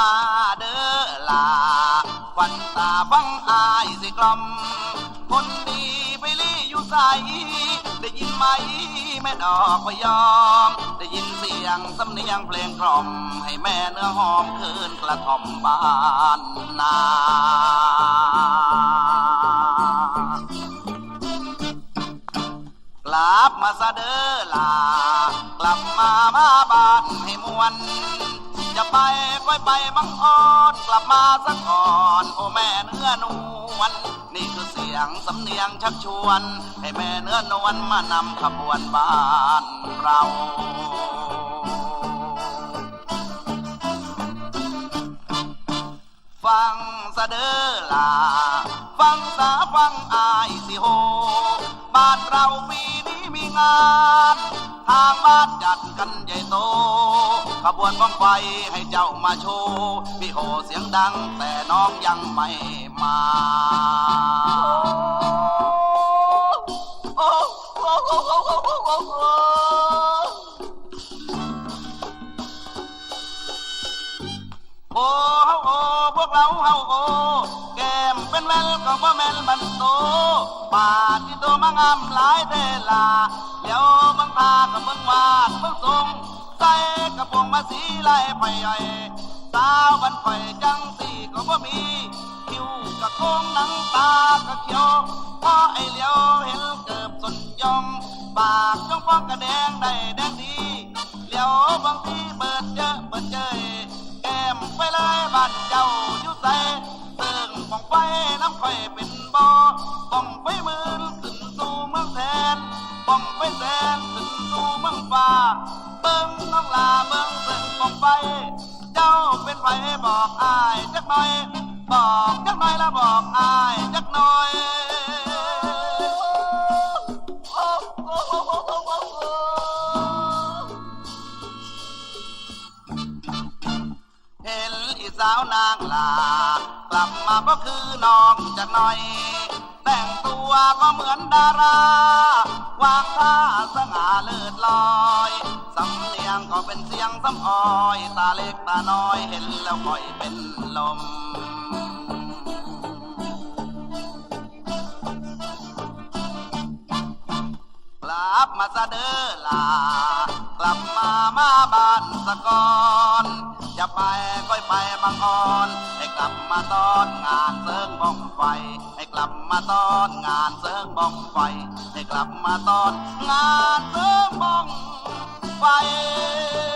มาเด้อลาควันตาฟังอายสิกลอมคนดีไปลี่อยู่ใสได้ยินไหมแม่ดอกพยอม ได้ยินเสียงสำเนียงเพลงกล่อม ให้แม่เนื้อหอมคืนกระท่อมบ้านนาลับมาซะเด้อลากลับมามาบ้านให้มวน จะไปก็ไปบังอ่อนกลับมาสักก่อนโอ้แม่เนื้อนวลนี่คือเสียงสำเนียงชักชวน ให้แม่เนื้อนวลมานำขบวนบ้านเราฟังสะเดอลา ฟังสาฟังอายสิโฮ บ้านเราปีนี้มีงาน ทางบ้านจัดกันใหญ่โต ขบวนบ้องไฟให้เจ้ามาโชว์พี่โหเสียงดังแต่น้องยังไม่มาโอ้โอ้โอ้โอ้โอ้โอ้โอ้เฮาโอ้พวกเราเฮาโอ้แก้มเป็นแววก็บ่แม่นบันโตปาที่โตมางามหลายเทลาเดี๋ยวมึงพาก็มึงวาดมึงทรง ใส่กระโปงมาสีลายไผ่ไอ้สาวบันไฟจังสีก็บ่มีคิ้วกะโค้งหนังตากะเขียวพอไอเหลียวเห็นเกิบสนยองปากจ้องฟองกระแดงได้แดงดีเหลียวบางทีเปิดเจอเปิดเจยแก้มไปเลยบ้านเจ้าอยู่ใส่เติงบ้องไฟน้ำไฟเป็นบ่อบ้องไฟมื่นขึ้นสู่เมืองแสนบ้องไฟแสนขึ้นสู่เมืองฟ้า บิ่งน้องลาเบิ่งเส้นบ้องไฟ เจ้าเป็นไฟบอกอายจักหน่อย บอกจักหน่อยแล้วบอกอายจักหน่อย เห็นอีสาวนางลากลับมาก็คือน้องจากหน่อย แต่งตัวก็เหมือนดาราวางท่าสง่าเลิศลอยำเนียงก็เป็นเสียงสำออย ตาเล็กตาน้อยเห็นแล้วค่อยเป็นลม กลับมาซะเด้อลา กลับมามาบ้านสะกอนจะไปค่อยไปบางอ่อนให้กลับมาตอนงานเสริงบ้องไฟให้กลับมาตอนงานเสริงบ้องไฟให้กลับมาตอนงานเสริงบ้อง 发哎。